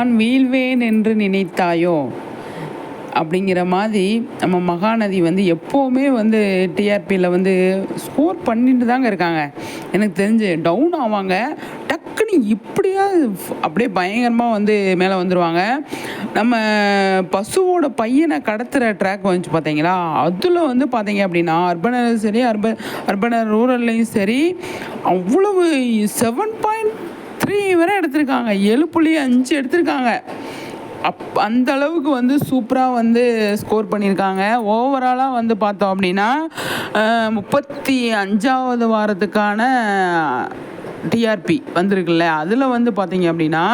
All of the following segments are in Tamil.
நான் வீழ்வேன் என்று நினைத்தாயோ? அப்படிங்கிற மாதிரி நம்ம மகாநதி வந்து எப்போவுமே வந்து டிஆர்பியில் வந்து ஸ்கோர் பண்ணிட்டு தாங்க இருக்காங்க. எனக்கு தெரிஞ்சு டவுன் ஆவாங்க. டக்குன்னு இப்படியா அப்படியே பயங்கரமாக வந்து மேலே வந்துடுவாங்க நம்ம பசுவோட பையனை கடத்துகிற ட்ராக் வந்துச்சு பார்த்தீங்களா அதில் வந்து பார்த்தீங்க அப்படின்னா அர்பனர் சரி அர்ப அர்பனர் ரூரல்லையும் சரி அவ்வளவு செவன் பாயிண்ட் த்ரீ வரை எடுத்திருக்காங்க. ஏழு புள்ளி அஞ்சு எடுத்திருக்காங்க. அப் அந்த அளவுக்கு வந்து சூப்பராக வந்து ஸ்கோர் பண்ணியிருக்காங்க ஓவராலாக வந்து பார்த்தோம் அப்படின்னா முப்பத்தி அஞ்சாவது வாரத்துக்கான டிஆர்பி வந்திருக்குல்ல. அதில் வந்து பார்த்தீங்க அப்படின்னா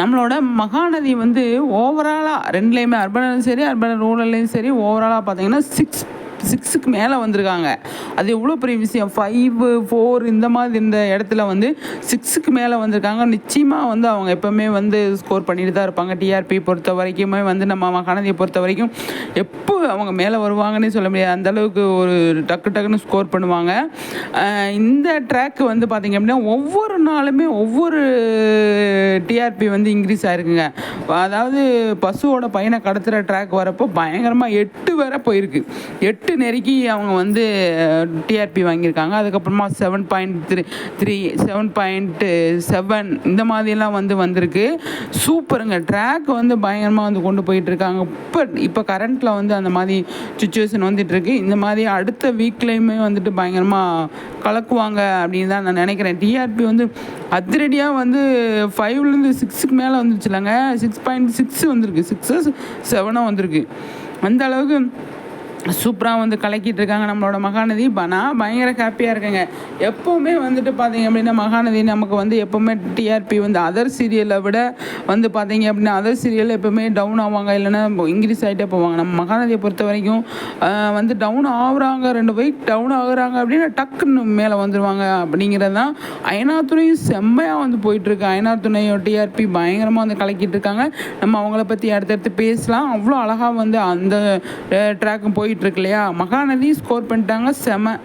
நம்மளோட மகாநதி வந்து ஓவராலாக ரெண்டுலேயுமே அர்பனும் சரி அர்பன் ரூரல்லையும் சரி ஓவராலாக பார்த்தீங்கன்னா சிக்ஸ் சிக்ஸுக்கு மேலே வந்திருக்காங்க. அது எவ்வளோ பெரிய விஷயம்? ஃபைவ் ஃபோர் இந்த மாதிரி இந்த இடத்துல வந்து சிக்ஸுக்கு மேலே வந்திருக்காங்க. நிச்சயமாக வந்து அவங்க எப்போவுமே வந்து ஸ்கோர் பண்ணிட்டு தான் இருப்பாங்க. டிஆர்பி பொறுத்த வரைக்குமே வந்து நம்ம மகாநதியை பொறுத்த வரைக்கும் எப்போ அவங்க மேலே வருவாங்கன்னே சொல்ல முடியாது. அந்த அளவுக்கு ஒரு டக்கு டக்குன்னு ஸ்கோர் பண்ணுவாங்க. இந்த ட்ராக் வந்து பார்த்திங்க அப்படின்னா ஒவ்வொரு நாளுமே ஒவ்வொரு டிஆர்பி வந்து இன்க்ரீஸ் ஆகிருக்குங்க அதாவது பசுவோட பையனை கடத்துகிற ட்ராக் வரப்போ பயங்கரமாக எட்டு வரை போயிருக்கு. எட்டு நெருக்கி அவங்க வந்து டிஆர்பி வாங்கியிருக்காங்க. அதுக்கப்புறமா seven point three three seven point seven இந்த மாதிரிலாம் வந்து வந்திருக்கு. சூப்பருங்க. ட்ராக் வந்து பயங்கரமாக வந்து கொண்டு போயிட்டுருக்காங்க. இப்போ இப்போ கரண்ட்டில் வந்து அந்த மாதிரி சுச்சுவேஷன் வந்துட்டுருக்கு. இந்த மாதிரி அடுத்த வீக்லேயுமே வந்துட்டு பயங்கரமாக கலக்குவாங்க அப்படின்னு தான் நான் நினைக்கிறேன். டிஆர்பி வந்து அதிரடியாக வந்து ஃபைவ்லேருந்து சிக்ஸுக்கு மேலே வந்துருச்சுலாங்க. சிக்ஸ் பாயிண்ட் சிக்ஸ் வந்திருக்கு. சிக்ஸு செவனாக வந்திருக்கு. அந்த அளவுக்கு சூப்பராக வந்து கலக்கிட்டு இருக்காங்க நம்மளோட மகாநதி. ப- நான் பயங்கர ஹாப்பியாக இருக்கேங்க. எப்போவுமே வந்துட்டு பார்த்தீங்க அப்படின்னா மகாநதி நமக்கு வந்து எப்போவுமே டிஆர்பி வந்து அதர் சீரியலை விட வந்து பார்த்தீங்க அப்படின்னா அதர் சீரியல் எப்போவுமே டவுன் ஆவாங்க. இல்லைன்னா இன்க்ரீஸ் ஆகிட்டே போவாங்க. நம்ம மகாநதியை பொறுத்த வரைக்கும் வந்து டவுன் ஆகுறாங்க. ரெண்டு வீக் டவுன் ஆகுறாங்க அப்படின்னா டக்குன்னு மேலே வந்துடுவாங்க அப்படிங்கிறது தான் அயனாத்துறையும் செம்மையாக வந்து போயிட்டுருக்கு. அயனாத்துணையோட டிஆர்பி பயங்கரமாக வந்து கலக்கிட்டு இருக்காங்க நம்ம அவங்கள பற்றி அடுத்தடுத்து பேசலாம். அவ்வளோ அழகாக வந்து அந்த ட்ராக்கும் போயிட்டுருக்கு இல்லையா? மகாநதி ஸ்கோர் பண்ணிட்டாங்க. செம.